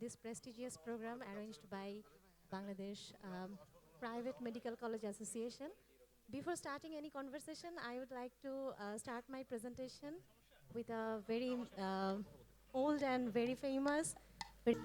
this prestigious program arranged by Bangladesh um, Private Medical College Association. Before starting any conversation, I would like to uh, start my presentation with a very uh, old and very famous. very-